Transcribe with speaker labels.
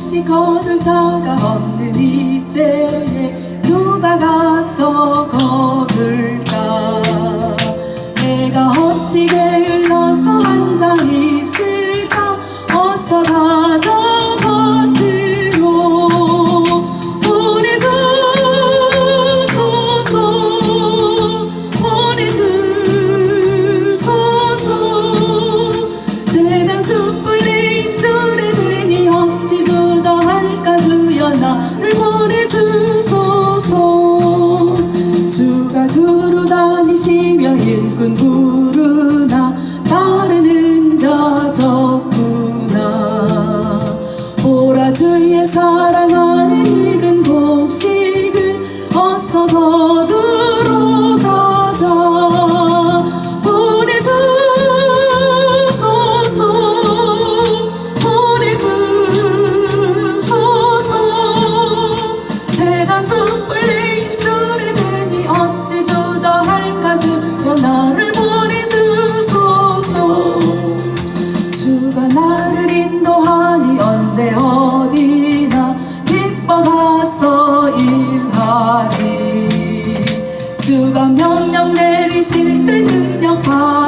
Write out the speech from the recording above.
Speaker 1: 혹시 거둘 자가 없는 이때에 누가 가서 거둘까 나를 보내주소서. 주가 두루 다니시며 일꾼 부르나 따르는 자 적구나. 오라주의 사 싶어.